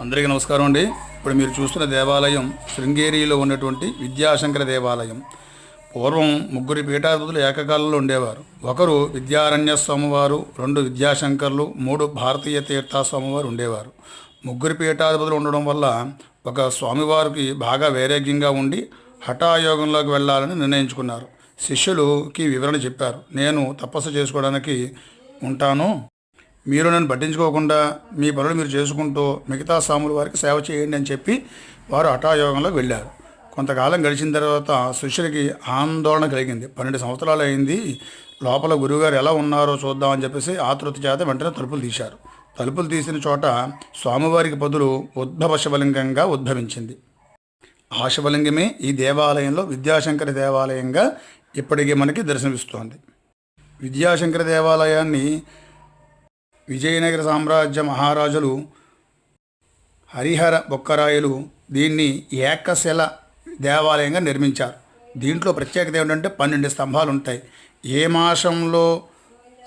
అందరికీ నమస్కారం అండి. ఇప్పుడు మీరు చూస్తున్న దేవాలయం శృంగేరిలో ఉన్నటువంటి విద్యాశంకర దేవాలయం. పూర్వం ముగ్గురి పీఠాధిపతులు ఏకకాలంలో ఉండేవారు. ఒకరు విద్యారణ్య స్వామివారు రెండు విద్యాశంకర్లు మూడు భారతీయ తీర్థ స్వామివారు ఉండేవారు. ముగ్గురి పీఠాధిపతులు ఉండడం వల్ల ఒక స్వామివారికి బాగా వైరాగ్యంగా ఉండి హఠాయోగంలోకి వెళ్ళాలని నిర్ణయించుకున్నారు. శిష్యులుకి వివరణ చెప్పారు. నేను తపస్సు చేసుకోవడానికి ఉంటాను. మీరు నన్ను పట్టించుకోకుండా మీ పనులు మీరు చేసుకుంటూ మిగతా స్వాముల వారికి సేవ చేయండి అని చెప్పి వారు హఠాయోగంలోకి వెళ్ళారు. కొంతకాలం గడిచిన తర్వాత శిష్యులకి ఆందోళన కలిగింది. పన్నెండు సంవత్సరాలు అయింది. లోపల గురువుగారు ఎలా ఉన్నారో చూద్దామని చెప్పేసి ఆతృత చేత వెంటనే తలుపులు తీశారు. తలుపులు తీసిన చోట స్వామివారికి బదులు ఉద్భవ శివలింగంగా ఉద్భవించింది. ఆ శివలింగమే ఈ దేవాలయంలో విద్యాశంకర దేవాలయంగా ఇప్పటికీ మనకి దర్శనమిస్తోంది. విద్యాశంకర దేవాలయాన్ని విజయనగర సామ్రాజ్య మహారాజులు హరిహర బొక్కరాయలు దీన్ని ఏకశిల దేవాలయంగా నిర్మించారు. దీంట్లో ప్రత్యేకత ఏమిటంటే పన్నెండు స్తంభాలు ఉంటాయి ఏ మాసంలో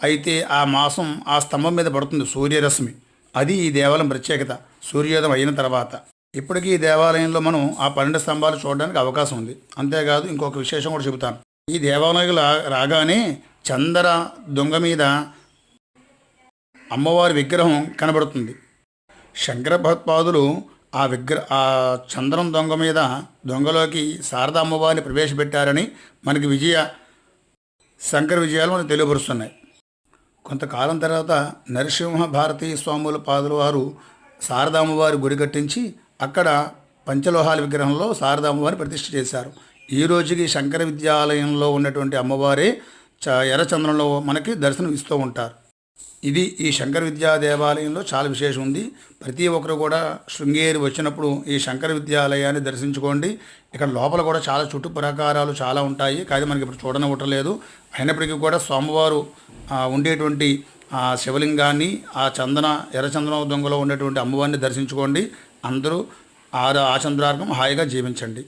అయితే ఆ మాసం ఆ స్తంభం మీద పడుతుంది సూర్యరశ్మి అది ఈ దేవాలయం ప్రత్యేకత సూర్యోదయం అయిన తర్వాత. ఇప్పటికీ ఈ దేవాలయంలో మనం ఆ పన్నెండు స్తంభాలు చూడడానికి అవకాశం ఉంది. అంతేకాదు ఇంకొక విశేషం కూడా చెబుతాను. ఈ దేవాలయంలో రా- రాగానే చందర దొంగ మీద అమ్మవారి విగ్రహం కనబడుతుంది. శంకర భగత్పాదులు ఆ విగ్రహ ఆ చంద్రం దొంగ మీద దొంగలోకి శారదా అమ్మవారిని ప్రవేశపెట్టారని మనకి విజయ శంకర విజయాలు మనకు తెలియపరుస్తున్నాయి. కొంతకాలం తర్వాత నరసింహ భారతీ స్వాముల పాదుల వారు శారదామ్మవారి గుడి కట్టించి అక్కడ పంచలోహాల విగ్రహంలో శారదామ్మవారిని ప్రతిష్ఠ చేశారు. ఈ రోజుకి శంకర విద్యాలయంలో ఉన్నటువంటి అమ్మవారే చ ఎర్రచంద్రంలో మనకి దర్శనం ఇస్తూ ఉంటారు. ఇది ఈ శంకర విద్యా దేవాలయంలో చాలా విశేషం ఉంది. ప్రతి ఒక్కరు కూడా శృంగేరి వచ్చినప్పుడు ఈ శంకర విద్యాలయాన్ని దర్శించుకోండి. ఇక్కడ లోపల కూడా చాలా చుట్టు ప్రకారాలు చాలా ఉంటాయి. కానీ మనకి ఇప్పుడు చూడనివ్వట్లేదు అయినప్పటికీ కూడా స్వామివారు ఉండేటువంటి ఆ శివలింగాన్ని ఆ చందన ఎర్రచందనం దొంగలో ఉండేటువంటి అమ్మవారిని దర్శించుకోండి. అందరూ ఆ ఆ చంద్రార్గం హాయిగా జీవించండి.